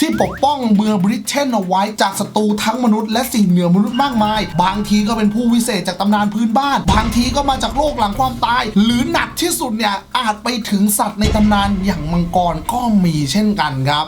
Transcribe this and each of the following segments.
ที่ปกป้องเมืองบริเชนเอาไว้จากศัตรูทั้งมนุษย์และสิ่งเหนือมนุษย์มากมาย บางทีก็เป็นผู้วิเศษจากตำนานพื้นบ้าน บางทีก็มาจากโลกหลังความตาย หรือหนักที่สุดเนี่ยอาจไปถึงสัตว์ในตำนานอย่างมังกรก็มีเช่นกันครับ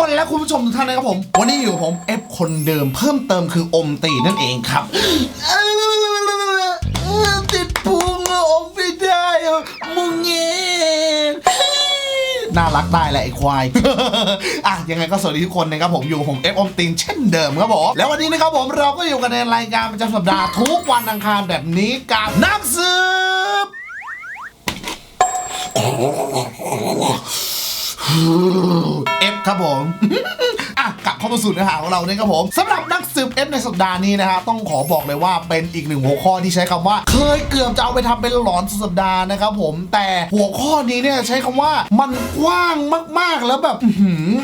คนและคุณผู้ชมทุกท่านนะครับผม วันนี้อยู่กับผมเอฟคนเดิมเพิ่มเติมคืออมตีนั่นเองครับติดพุงอะอมไม่ได้อะมุงเงี้น่ารักได้แหละไอ้ควาย อะยังไงก็สวัสดีทุกคนนะครับผมอยู่ผมเอฟอมตีนเช่นเดิมครับผมแล้ววันนี้นะครับผมเราก็อยู่กันในรายการประจำสัปดาห์ทุกวันอังคารแบบนี้กับนักสืบ เอฟครับผมอะกลับเข้ามาสู่เนื้อหาของเราเนี่ยครับผมสำหรับนักสืบเอฟในสัปดาห์นี้นะฮะต้องขอบอกเลยว่าเป็นอีกหนึ่งหัวข้อที่ใช้คำว่า เคยเกือบจะเอาไปทำเป็นหลอนสุดสัปดาห์นะครับผม แต่หัวข้อนี้เนี่ยใช้คำว่ามันกว้างมากๆแล้วแบบ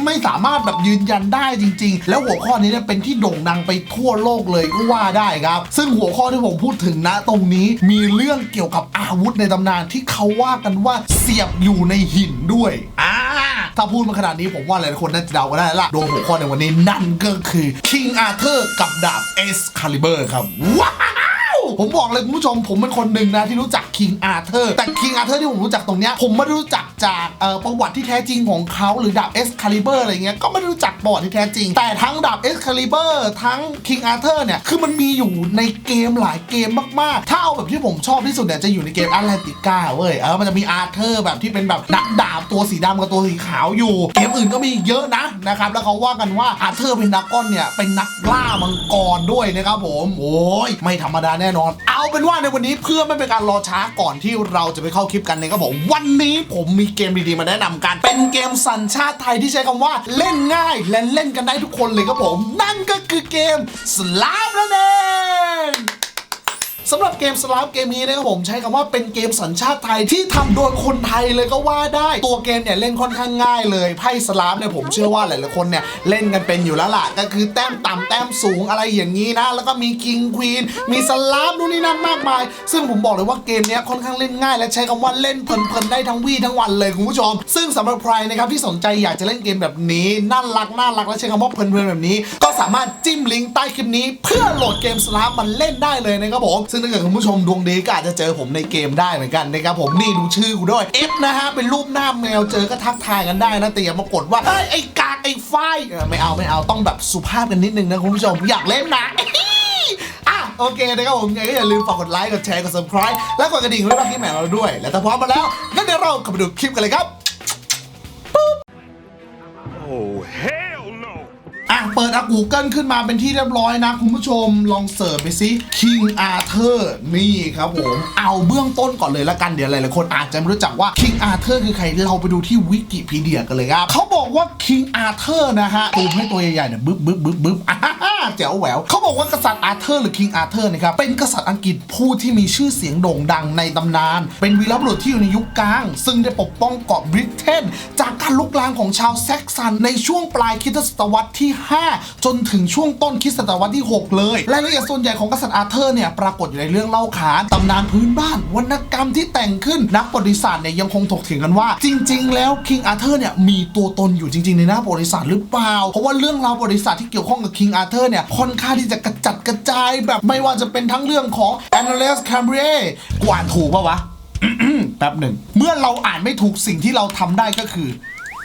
ไม่สามารถแบบยืนยันได้จริง ๆ แล้วหัวข้อนี้เนี่ยเป็นที่โด่งดังไปทั่วโลกเลยก็ว่าได้ครับ ซึ่งหัวข้อที่ผมพูดถึงนะตรงนี้มีเรื่องเกี่ยวกับอาวุธในตำนานที่เขาว่ากันว่าเสียบอยู่ในหินด้วยอ่า ถ้าพูดมาขนาดนี้ผมว่าหลายๆคนน่าจะเดากันได้ละโดยหัวข้อในวันนี้นั่นก็คือ King Arthur กับดาบ Excalibur ครับว้า ผมบอกเลยคุณผู้ชมผมเป็นคนหนึ่งนะที่รู้จัก King Arthur แต่ King Arthur ที่ผมรู้จักตรงเนี้ยผมไม่รู้จักจากประวัติที่แท้จริงของเขาหรือดาบ Excalibur อร์อะไรเงี้ยก็ไม่รู้จักประวัติที่แท้จริง แต่ทั้งดาบ Excalibur ทั้ง King Arthur เนี่ยคือมันมีอยู่ในเกมหลายเกมมากๆ ถ้าเอาแบบที่ผมชอบที่สุดเนี่ยจะอยู่ในเกม Atlantica เว้ยเออมันจะมี Arthur แบบที่เป็นแบบนักดาบตัวสีดำกับตัวสีขาวอยู่ เกมอื่นก็มีเยอะนะนะครับแล้วเขาว่ากันว่า Arthur เป็นนักก้อนเนี่ยเป็นนักล่ามังกรด้วยนะครับผมโอ้ยไม่ธรรมดาแน่นอน เอาเป็นว่าในวันนี้เพื่อไม่เป็นการรอช้าก่อนที่เราจะไปเข้าคลิปกันนะครับผมวันนี้ผมมีเกมดีๆมาแนะนำกัน เป็นเกมสัญชาติไทยที่ใช้คำว่าเล่นง่ายและเล่นกันได้ทุกคนเลยครับผม นั่นก็คือเกมสลามนั่นเอง สำหรับเกมสลาฟเกมนี้นะครับผมใช้คำว่าเป็นเกมสัญชาติไทยที่ทำโดยคนไทยเลยก็ว่าได้ ตัวเกมเนี่ยเล่นค่อนข้างง่ายเลยไพ่สลาฟเนี่ยผมเชื่อว่าหลายๆคนเนี่ยเล่นกันเป็นอยู่แล้วล่ะก็คือแต้มต่ำแต้มสูงอะไรอย่างนี้นะ แล้วก็มีคิงควีนมีสลาฟนู่นนี่นั่นมากมาย ซึ่งผมบอกเลยว่าเกมนี้ค่อนข้างเล่นง่าย และใช้คำว่าเล่นเพลินๆได้ทั้งวี่ทั้งวันเลยคุณผู้ชม ซึ่งสำหรับใครนะครับที่สนใจอยากจะเล่นเกมแบบนี้น่ารักน่ารักและใช้คำว่าเพลินๆแบบนี้ ก็สามารถจิ้มลิงก์ใต้คลิปนี้ เพื่อโหลดเกมสลาฟมันเล่นได้เลยนะครับผมซึ่งถ้าเกิดคุณผู้ชมดวงดีก็อาจจะเจอผมในเกมได้เหมือนกันนะครับผมนี่ดูชื่อกูด้วย F นะฮะเป็นรูปหน้าแมวเจอก็ทักทายกันได้นะแต่อย่ามากดว่าเอ้ยไอ้กากไอ้ไฟไม่เอาไม่เอาต้องแบบสุภาพกันนิดนึงนะคุณผู้ชมอยากเล่นนะอะโอเคนะครับผมยังไงก็อย่าลืมฝากกดไลค์กดแชร์กด subscribe และกดกระดิ่งไว้รับคลิปใหม่เราด้วย และถ้าพร้อมมาแล้วงั้นเดี๋ยวเราเข้าไปดูคลิปกันเลยครับ Oh, hell no! อะ เปิดอากูเกิลขึ้นมาเป็นที่เรียบร้อยนะ คุณผู้ชมลองเสิร์ชไปสิ King Arthur นี่ครับผม เอาเบื้องต้นก่อนเลยละกันเดี๋ยวหลายๆคนอาจจะไม่รู้จักว่า King Arthur คือใครเราไปดูที่วิกิพีเดียกันเลยครับเขาบอกว่า King Arthur นะฮะตูมให้ตัวใหญ่ๆเนี่ยบึ๊บบึ๊บบึ๊บบึ๊บอ่าฮ่าแจ๋วแหววเขาบอกว่ากษัตริย์อาร์เธอร์หรือ King Arthur นะครับเป็นกษัตริย์อังกฤษผู้ที่มีชื่อเสียงโด่งดังในตำนาน เป็นวีรบุรุษที่อยู่ในยุคกลาง ซึ่งได้ปกป้องเกาะบริเตนจากการลุกลามของชาวแซกซันในช่วงปลายคริสตศตวรรษที่5 จนถึงช่วงต้นคริสตศตวรรษที่ 6 เลยรายละเอียดส่วนใหญ่ของกษัตริย์อาเธอร์เนี่ยปรากฏอยู่ในเรื่องเล่าขานตำนานพื้นบ้านวรรณกรรมที่แต่งขึ้นนักประวัติศาสตร์เนี่ยยังคงถกเถียงกันว่า จริง ๆ แล้วคิงอาเธอร์เนี่ยมีตัวตนอยู่จริง ๆ ในหน้าประวัติศาสตร์หรือเปล่า เพราะว่าเรื่องราวประวัติศาสตร์ที่เกี่ยวข้องกับคิงอาเธอร์เนี่ยค่อนข้างที่จะกระจัดกระจายแบบไม่ว่าจะเป็นทั้งเรื่องของ a n n a l e s c a m b r i e กูอ่านถูกปะวะแป๊บหนึ่ง เมื่อเราอ่านไม่ถูกสิ่งที่เราทำได้ก็คือ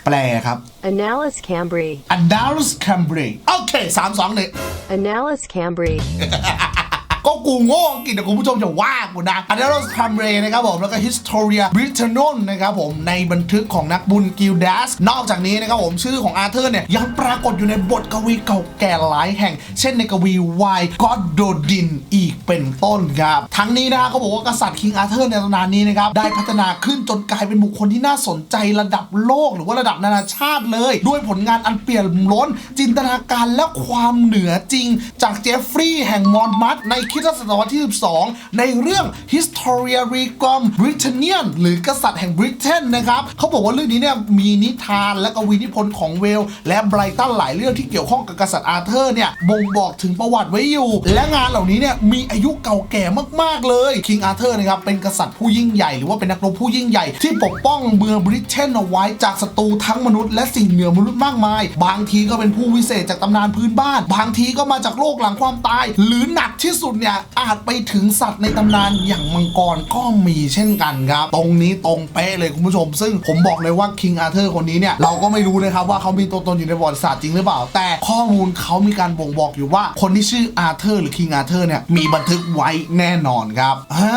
แปลครับ Analysis Cambry. a n a l e s c a m b r i e โอเคสามสองหนึ่ง Analysis Cambry. ก็กูโง่อังกฤษแต่คุณผู้ชมจะว่ากูนะอันนี้เราคัมเรนะครับผมแล้วก็ Historia b r i t a n o n นะครับผมในบันทึกของนักบุญกิลดัสนอกจากนี้นะครับผมชื่อของอาร์เธอร์เนี่ยยังปรากฏอยู่ในบทกวีเก่าแก่หลายแห่ง เช่นในกวีวายก็อดโดดินอีกเป็นต้นครับ ทั้งนี้นะเขาบอกว่ากษัตริย์คิงอาร์เธอร์ในตำนานนี้นะครับได้พัฒนาขึ้นจนกลายเป็นบุคคลที่น่าสนใจระดับโลก หรือว่าระดับนานาชาติเลย ด้วยผลงานอันเปลี่ยนล้น จินตนาการและความเหนือจริง จากเจฟฟรีย์แห่งมอนมัสในคริดศตวรรษที่ 12 ในเรื่อง Historia Regum Britannian หรือกษัตริย์แห่งบริเตนนะครับเขาบอกว่าเรื่องนี้เนี่ยมีนิทานและกวีนิพนธ์ของเวล และไบรตันหลายเรื่องที่เกี่ยวข้องกับกษัตริย์อาร์เธอร์เนี่ยบ่งบอกถึงประวัติไว้อยู่ และงานเหล่านี้เนี่ยมีอายุเก่าแก่มากๆเลยคิงอาร์เธอร์นะครับเป็นกษัตริย์ผู้ยิ่งใหญ่หรือว่าเป็นนักรบผู้ยิ่งใหญ่ ที่ปกป้องเมืองบริเตนเอาไว้จากศัตรูทั้งมนุษย์และสิ่งเหนือมนุษย์มากมาย บางทีก็เป็นผู้วิเศษจากตำนานพื้นบ้าน บางทีก็มาจากโลกหลังความตาย หรือหนักที่สุดเนี่ยอาจไปถึงสัตว์ในตำนานอย่างมังกรก็มีเช่นกันครับ ตรงนี้ตรงเป๊ะเลยคุณผู้ชม ซึ่งผมบอกเลยว่าคิงอาร์เธอร์คนนี้เนี่ยเราก็ไม่รู้นะครับว่าเขามีตัวตนอยู่ในประวัติศาสตร์จริงหรือเปล่า แต่ข้อมูลเขามีการบ่งบอกอยู่ว่าคนที่ชื่ออาร์เธอร์หรือคิงอาร์เธอร์เนี่ยมีบันทึกไว้แน่นอนครับอ่า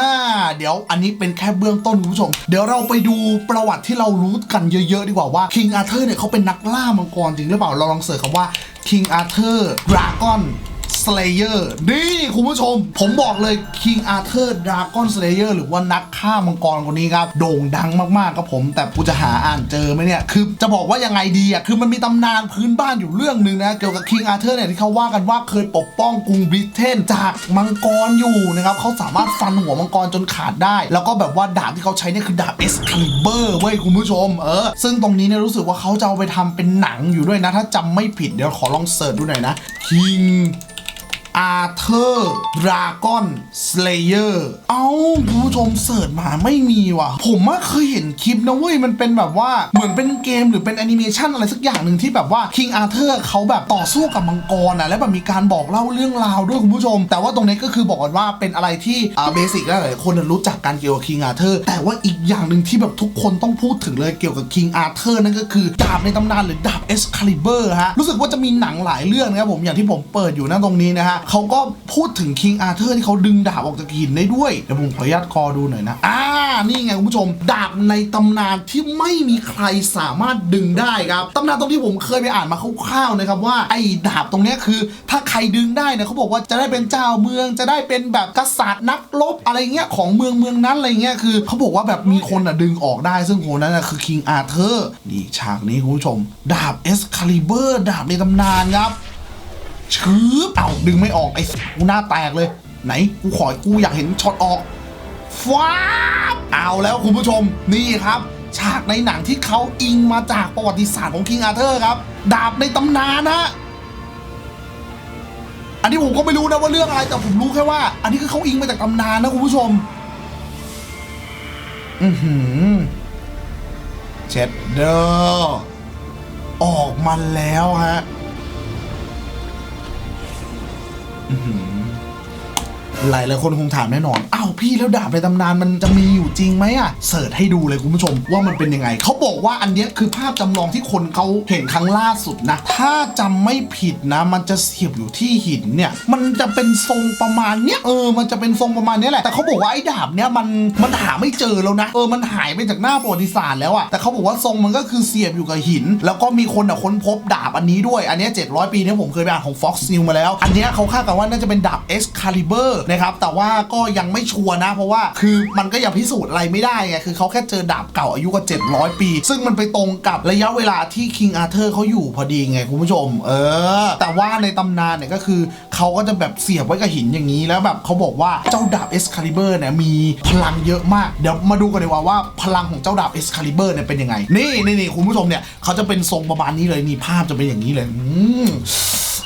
เดี๋ยวอันนี้เป็นแค่เบื้องต้นคุณผู้ชม เดี๋ยวเราไปดูประวัติที่เรารู้กันเยอะๆ ดีกว่าว่าคิงอาร์เธอร์เนี่ยเขาเป็นนักล่ามังกรจริงหรือเปล่าเราลองเสิร์ชคำว่า King Arthur Dragon Slayer นี่คุณผู้ชม ผมบอกเลย King Arthur Dragon Slayer หรือว่านักฆ่ามังกรคนนี้ครับ โด่งดังมากๆครับผม แต่กูจะหาอ่านเจอไหมเนี่ย คือจะบอกว่ายังไงดีอะ คือมันมีตำนานพื้นบ้านอยู่เรื่องหนึ่งนะ เกี่ยวกับ King Arthur เนี่ยที่เขาว่ากันว่าเคยปกป้องกรุงบริเตนจากมังกรอยู่นะครับเขาสามารถฟันหัวมังกรจนขาดได้ แล้วก็แบบว่าดาบที่เขาใช้เนี่ยคือดาบ Excalibur เว้ยคุณผู้ชมเออซึ่งตรงนี้เนี่ยรู้สึกว่าเขาจะเอาไปทำเป็นหนังอยู่ด้วยนะ ถ้าจำไม่ผิดเดี๋ยวขอลองเสิร์ชดูหน่อยนะ King อาร์เธอร์ดราก้อนสเลเยอร์เอ้าคุณผู้ชมเสิร์ชมาไม่มีว่ะ ผมว่าเคยเห็นคลิปนะเว้ย มันเป็นแบบว่าเหมือนเป็นเกมหรือเป็นแอนิเมชันอะไรสักอย่างหนึ่งที่แบบว่าคิงอาร์เธอร์เขาแบบต่อสู้กับมังกรอะแล้วแบบมีการบอกเล่าเรื่องราวด้วยคุณผู้ชม แต่ว่าตรงนี้ก็คือบอกกันว่าเป็นอะไรที่อ่าเบสิกแล้วหลายคนรู้จักการเกี่ยวกับคิงอาร์เธอร์แต่ว่าอีกอย่างหนึ่งที่แบบทุกคนต้องพูดถึงเลยเกี่ยวกับคิงอาร์เธอร์นั่นก็คือดาบในตำนานหรือดาบเอสคาลิเบอร์ฮะรู้สึกว่าจะมีหนังหลายเรื่องนะครับผมอย่างที่ผมเปิดอยู่นะตรงนี้นะฮะเขาก็พูดถึงคิงอาร์เธอร์ที่เขาดึงดาบออกจากหินได้ด้วยเดี๋ยวผมขออนุญาตคอดูหน่อยนะ อ่า นี่ไงคุณผู้ชม ดาบในตำนานที่ไม่มีใครสามารถดึงได้ครับตำนานตรงที่ผมเคยไปอ่านมาคร่าวๆนะครับว่าไอ้ดาบตรงนี้คือ ถ้าใครดึงได้เนี่ยเขาบอกว่าจะได้เป็นเจ้าเมืองจะได้เป็นแบบกษัตริย์นักรบอะไรเงี้ยของเมืองเมืองนั้นอะไรเงี้ยคือเขาบอกว่าแบบมีคนอะดึงออกได้ ซึ่งคนนั้นน่ะคือคิงอาร์เธอร์นี่ฉากนี้คุณผู้ชม ดาบเอสคาลิเบอร์ดาบในตำนานครับ ชืบเอาดึงไม่ออกไอ้กูหน้าแตกเลย ไหนกูขอกูอยากเห็นช็อตออกฟ้าเอาแล้วคุณผู้ชมนี่ครับ ฉากในหนังที่เขาอิงมาจากประวัติศาสตร์ของคิงอาเธอร์ครับ ดาบในตำนานนะอันนี้ผมก็ไม่รู้นะว่าเรื่องอะไรแต่ผมรู้แค่ว่า อันนี้คือเขาอิงมาจากตำนานนะคุณผู้ชม อือหือเช็ดเดอร์ออกมาแล้วฮะ Mm-hmm. หลายหลายคนคงถามแน่นอนอ้าวพี่แล้วดาบในตำนานมันจะมีอยู่จริงไหมอะเสิร์ชให้ดูเลยคุณผู้ชมว่ามันเป็นยังไงเขาบอกว่าอันเนี้ยคือภาพจำลองที่คนเขาเห็นครั้งล่าสุดนะ ถ้าจำไม่ผิดนะ มันจะเสียบอยู่ที่หินเนี่ย มันจะเป็นทรงประมาณเนี้ยเออมันจะเป็นทรงประมาณเนี้ยแหละแต่เขาบอกว่าไอ้ดาบเนี้ยมันมันหาไม่เจอแล้วนะเออมันหายไปจากหน้าประวัติศาสตร์แล้วอะแต่เขาบอกว่าทรงมันก็คือเสียบอยู่กับหิน แล้วก็มีคนอะค้นพบดาบอันนี้ด้วยอันเนี้ย700 ปีเนี่ยผมเคยไปอ่านของ Fox News มาแล้ว อันเนี้ยเขาคาดกันว่าน่าจะเป็นดาบ Excalibur นะครับ แต่ว่าก็ยังไม่ชัวร์นะ เพราะว่าคือมันก็ยังพิสูจน์อะไรไม่ได้ไงคือเขาแค่เจอดาบเก่าอายุกว่า700 ปี ซึ่งมันไปตรงกับระยะเวลาที่ King Arthur เขาอยู่พอดีไงคุณผู้ชม เออ แต่ว่าในตำนานเนี่ยก็คือเขาก็จะแบบเสียบไว้กับหินอย่างนี้แล้วแบบเขาบอกว่าเจ้าดาบ Excalibur เนี่ยมีพลังเยอะมาก เดี๋ยวมาดูกันดีกว่าว่าพลังของเจ้าดาบ Excalibur เนี่ยเป็นยังไง นี่นี่นี่คุณผู้ชมเนี่ยเขาจะเป็นทรงประมาณนี้เลยนี่ภาพจะเป็นอย่างนี้เลยอืม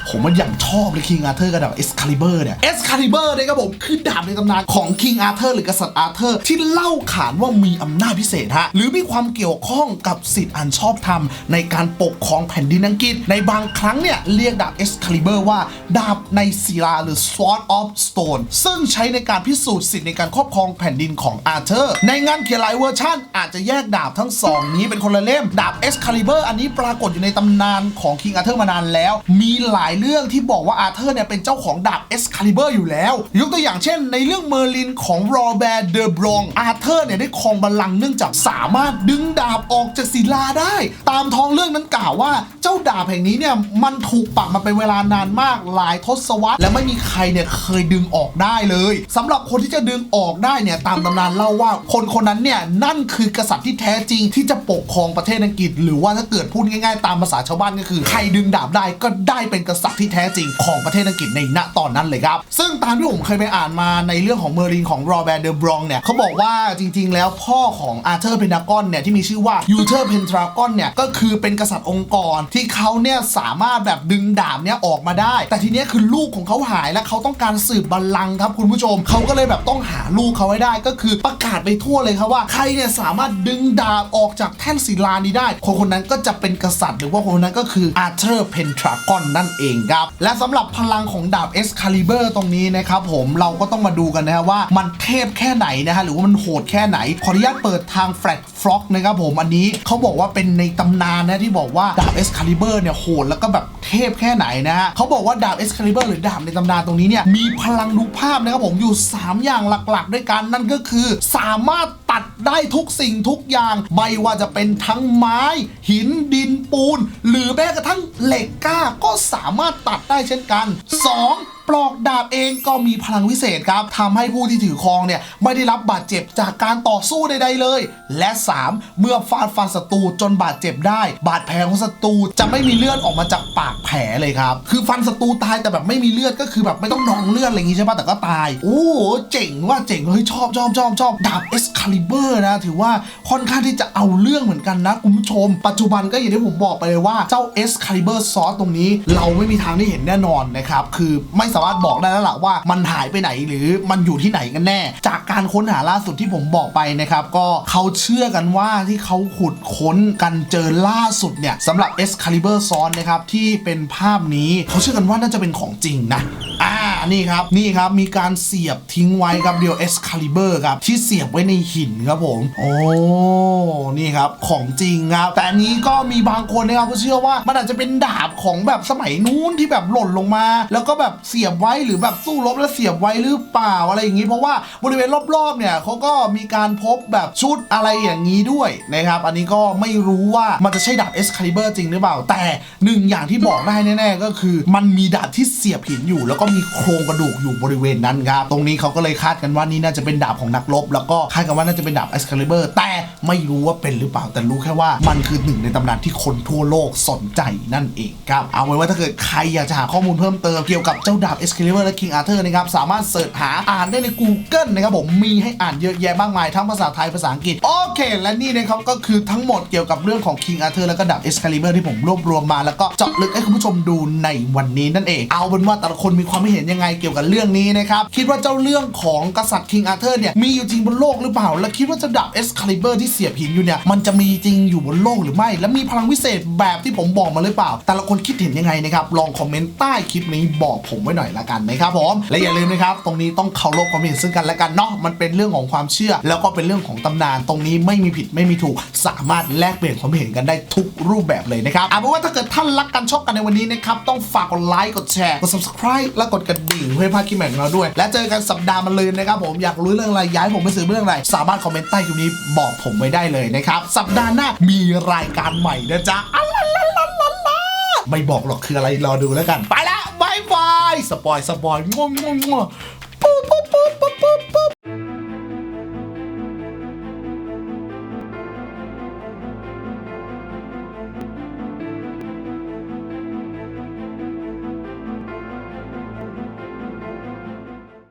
ผมมันอย่างชอบเลยคิงอาเธอร์กับดาบเอสคาลิเบอร์เนี่ยเอสคาลิเบอร์เนี่ยครับผมคือดาบในตำนานของคิงอาเธอร์หรือกษัตริย์อาเธอร์ที่เล่าขานว่ามีอำนาจพิเศษฮะหรือมีความเกี่ยวข้องกับสิทธิ์อันชอบธรรม ในการปกครองแผ่นดินอังกฤษ ในบางครั้งเนี่ยเรียกดาบเอสคาลิเบอร์ว่าดาบในศิลาหรือ Sword of Stone ซึ่งใช้ในการพิสูจน์สิทธิ์ในการครอบครองแผ่นดินของอาเธอร์ในงานเขียนหลายเวอร์ชันอาจจะแยกดาบทั้งสองนี้เป็นคนละเล่มดาบเอสคาลิเบอร์อันนี้ปรากฏอยู่ในตำนานของคิงอาเธอร์มานานแล้ว มีหลายเรื่องที่บอกว่าอาเธอร์เนี่ยเป็นเจ้าของดาบเอสคาลิเบอร์อยู่แล้ว ยกตัวอย่างเช่น ในเรื่องเมอร์ลินของโรแบร์เดอบรองอาเธอร์เนี่ยได้ครองบัลลังก์เนื่องจากสามารถดึงดาบออกจากศิลาได้ ตามท้องเรื่องนั้นกล่าวว่าเจ้าดาบแห่งนี้เนี่ยมันถูกปักมาเป็นเวลานานมากหลายทศวรรษและไม่มีใครเนี่ยเคยดึงออกได้เลยสำหรับคนที่จะดึงออกได้เนี่ยตามตำนานเล่าว่าคนคนนั้นเนี่ยนั่นคือกษัตริย์ที่แท้จริงที่จะปกครองประเทศอังกฤษ หรือว่าถ้าเกิดพูดง่าย ๆ ตามภาษาชาวบ้านก็คือ ใครดึงดาบได้ก็ได้เป็นกษัตริย์ษัตริย์ที่แท้จริงของประเทศอังกฤษในณตอนนั้นเลยครับ ซึ่งตามที่ผมเคยไปอ่านมาในเรื่องของเมอร์ลินของโรแบร์เดอบรองเนี่ยเขาบอกว่าจริง ๆ แล้วพ่อของอาร์เธอร์เพนทากอนเนี่ยที่มีชื่อว่ายูเทอร์เพนทรากอนเนี่ยก็คือเป็นกษัตริย์องค์กรที่เขาเนี่ยสามารถแบบดึงดาบเนี่ยออกมาได้ แต่ทีเนี้ยคือลูกของเขาหายและเขาต้องการสืบบัลลังก์ครับคุณผู้ชมเขาก็เลยแบบต้องหาลูกเขาให้ได้ ก็คือประกาศไปทั่วเลยครับว่าใครเนี่ยสามารถดึงดาบออกจากแท่นศิลานี้ได้ คนคนนั้นก็จะเป็นกษัตริย์ หรือว่าคนคนนั้นก็คืออาร์เธอร์เพนทรากอนนั่นเองครับ และสำหรับพลังของดาบเอสคาลิเบอร์ตรงนี้นะครับผมเราก็ต้องมาดูกันนะฮะว่ามันเทพแค่ไหนนะฮะหรือว่ามันโหดแค่ไหน ขออนุญาตเปิดทางแฟลกฟล็อกนะครับผมอันนี้เขาบอกว่าเป็นในตำนานนะที่บอกว่าดาบเอสคาลิเบอร์เนี่ยโหดแล้วก็แบบเทพแค่ไหนนะฮะเขาบอกว่าดาบเอสคาลิเบอร์หรือดาบในตำนานตรงนี้เนี่ยมีพลังดูภาพนะครับผมอยู่ 3 อย่างหลักๆ ด้วยกันนั่นก็คือ สามารถ ดได้ทุกสิ่งทุกอย่าง ไม่ว่าจะเป็นทั้งไม้ หินดินปูน หรือแม้กระทั่งเหล็กกล้าก็สามารถตัดได้เช่นกัน 2. ปลอกดาบเองก็มีพลังวิเศษครับทำให้ผู้ที่ถือครองเนี่ยไม่ได้รับบาดเจ็บจากการต่อสู้ใดๆเลย และ 3. เมื่อฟาดฟันศัตรูจนบาดเจ็บได้ บาดแผลของศัตรูจะไม่มีเลือดออกมาจากปากแผลเลยครับ คือฟันศัตรูตายแต่แบบไม่มีเลือดก็คือแบบไม่ต้องนองเลือดอะไรอย่างงี้ใช่ปะแต่ก็ตาย โอ้โหเจ๋งว่าเจ๋งเฮ้ยชอบชอบชอบชอบดาบเอสคาลิเบอร์นะถือว่าค่อนข้างที่จะเอาเรื่องเหมือนกันนะคุณผู้ชม ปัจจุบันก็อย่างที่ผมบอกไปเลยว่าเจ้า S Caliber ซอสตรงนี้ เราไม่มีทางได้เห็นแน่นอนนะครับคือไม่สามารถบอกได้แล้วล่ะว่ามันหายไปไหนหรือมันอยู่ที่ไหนกันแน่ จากการค้นหาล่าสุดที่ผมบอกไปนะครับ ก็เขาเชื่อกันว่าที่เขาขุดค้นกันเจอล่าสุดเนี่ยสำหรับ S Caliber ซ้อสนะครับที่เป็นภาพนี้เขาเชื่อกันว่าน่าจะเป็นของจริงนะอ่านี่ครับนี่ครับมีการเสียบทิ้งไว้ครับเดียว Excalibur ครับที่เสียบไว้ในหินครับผมโอ้นี่ครับของจริงครับแต่อันนี้ก็มีบางคนนะครับก็เชื่อว่ามันอาจจะเป็นดาบของแบบสมัยนู้นที่แบบหล่นลงมา แล้วก็แบบเสีียบไว้หรือแบบสู้รบแล้วเสียบไว้หรือเปล่าอะไรอย่างนี้ เพราะว่าบริเวณรอบๆเนี่ยเขาก็มีการพบแบบชุดอะไรอย่างนี้ด้วยนะครับอันนี้ก็ไม่รู้ว่ามันจะใช่ดาบ Excalibur จริงหรือเปล่า แต่หนึ่งอย่างที่บอกได้แน่ๆก็คือ มันมีดาบที่เสียบหินอยู่ แล้วก็มีโครงกระดูกอยู่บริเวณนั้นครับตรงนี้เขาก็เลยคาดกันว่านี่น่าจะเป็นดาบของนักรบแล้วก็คาดกันว่าน่าจะเป็นดาบ Excalibur แต่ไม่รู้ว่าเป็นหรือเปล่าแต่รู้แค่ว่ามันคือหนึ่งในตำนานที่คนทั่วโลกสนใจนั่นเองครับเอาไว้ว่าถ้าเกิดใครอยากจะหาข้อมูลเพิ่มเติมเกี่ยวกับเจ้าดาบ Excalibur และ King Arthur นะครับสามารถเสิร์ชหาอ่านได้ใน Google นะครับผมมีให้อ่านเยอะแยะมากมายทั้งภาษาไทยภาษาอังกฤษโอเค และนี่นะครับก็คือทั้งหมดเกี่ยวกับเรื่องของ King Arthur แล้วก็ดาบ Excalibur ที่ผมรวบรวมมาแล้วก็เจาะลึกให้คุณผู้ชมดูในวันนี้นั่นเอง เอาเป็นว่าแต่ละคนมีความเห็นยังไงเกี่ยวกับเรื่องนี้นะครับ คิดว่าเจ้าเรื่องของกษัตริย์ King Arthur เนี่ยมีอยู่จริงบนโลกหรือเปล่า และคิดว่าจ้าดาบ Excalibur ที่เสียบหินอยู่เนี่ยมันจะมีจริงอยู่บนโลกหรือไม่ และมีพลังวิเศษแบบที่ผมบอกมาหรือเปล่า แต่ละคนคิดเห็นยังไงนะครับลองคอมเมนต์ใต้คลิปนี้บอกผมไว้หน่อยละกันนะครับผม และอย่าลืมนะครับ ตรงนี้ต้องเคารพความเห็นซึ่งกันและกันเนาะ มันเป็นเรื่องของความเชื่อ แล้วก็เป็นเรื่องของตำนาน ตรงนี้ไม่มีผิดไม่มีถูก สามารถแลกเปลี่ยนความเห็นกันได้ทุกรูปแบบเลยนะครับเอาเป็นว่าถ้าเกิดท่านรักกันชอบกันในวันนี้นะครับ ต้องฝากกดไลค์ กดแชร์ กด subscribe และกดกระดิ่งเพื่อพลาดคลิปใหม่ของเราด้วย และเจอกันสัปดาห์มันเลยนะครับผม อยากรู้เรื่องอะไร ย้ายผมไปสื่อเรื่องอะไร สามารถคอมเมนต์ใต้คลิปนี้บอกผมไว้ได้เลยนะครับ สัปดาห์หน้ามีรายการใหม่นะจ๊ะอะลาลาลาลาลาไม่บอกหรอกคืออะไรรอดูแล้วกัน ไปละบายบาย สปอยสปอยง่วงง่วงง่วง